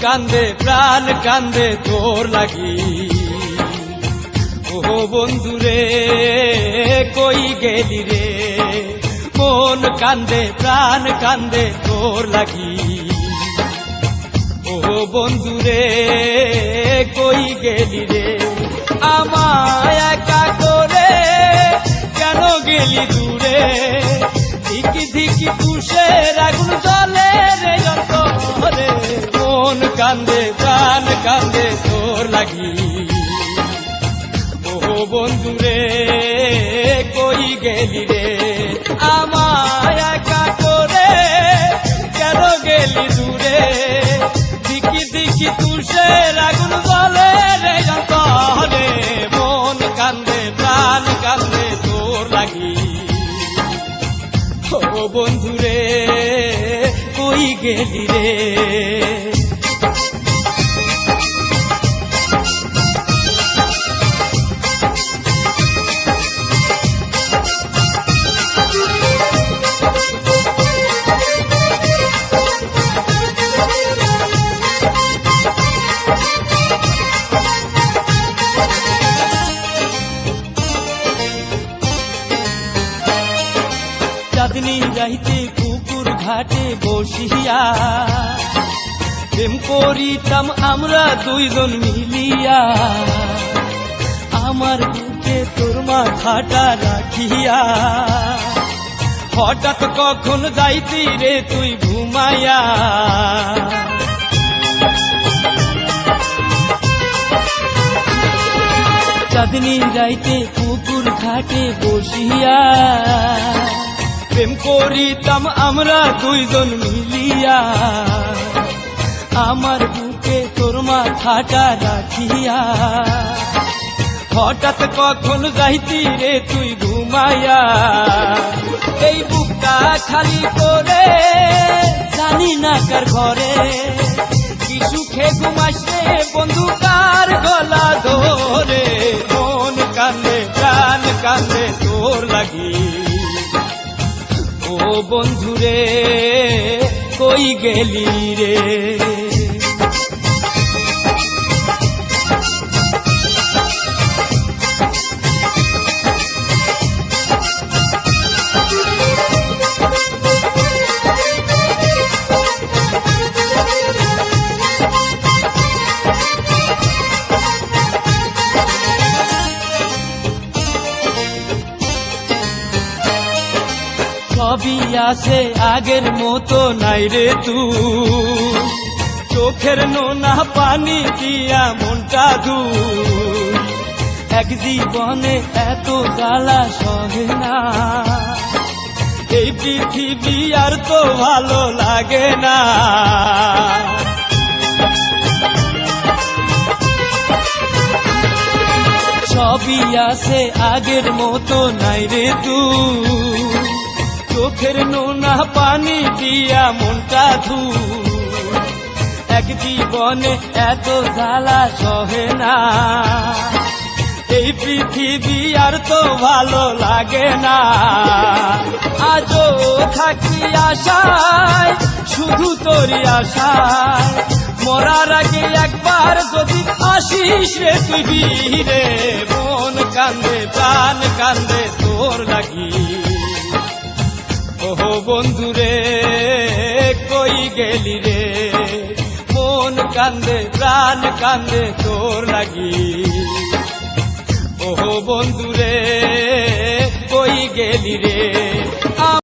কান্দে, প্রাণ কান্দে, তোর লাগি। ও বন্ধু রে, কই গেলি রে? মন কান্দে, প্রাণ কান্দে, তোর লাগি। ও বন্ধু রে, কই গেলি রে? আমায় একা করে কেন গেলি দূরে? ধিকি ধিকি পুষে আগুন ও বন্ধু রে কই গেলি রে? আমায় একা করে কেন গেলি দূরে? দিকি দিকি তুষে আগুন বলে রে যন্তরে মন কান্দে, প্রাণ কান্দে, তোর লাগি। ও বন্ধু রে কই গেলি রে? চাঁদনি যাইতে পুকুর ঘাটে বসিয়া। প্রেম করিতাম আমরা দুইজন মিলিয়া। আমার বুকে তোর মাথাটা রাখিয়া। হঠাৎ কখন যাইতি রে তুই ঘুমাইয়া। চাঁদনি যাইতে পুকুর ঘাটে বসিয়া। প্রেম করিতাম আমরা দুইজন মিলিয়া। আমার বুকে তোর মাথাটা রাখিয়া। হঠাৎ কখন যাইতি রে তুই ঘুমাইয়া। এই বুকটা খালি করে জানি না কার ঘরে। কিছু ঘুমাস রে বন্ধু কার গলা ধরে। ও বন্ধু কই গেলি রে? সবই আছে আগের মতো নাই রে তুই চোখের নোনা পানি দিয়া মনটা ধুই। এক জীবনে এত জ্বালা সহে না। এই পৃথিবী আর তো ভালো লাগে না। সবই আছে আগের মতো নাই রে তুই চোখের নোনা পানি দিয়া মনটা ধু এক জীবনে এত জ্বালা সহে না। এই পৃথিবী আর তো ভালো লাগে না। আজও থাকি আশায়, শুধু তোরই আশায়। মরার আগে একবার যদি আসিস রে তুই রে মন কান্দে, প্রাণ কান্দে তোর লাগি। ওহো বন্ধুরে, কই গেলি রে? মন কান্দে, প্রাণ কান্দে, তোর লাগি। ওহো বন্ধুরে, কই গেলি রে?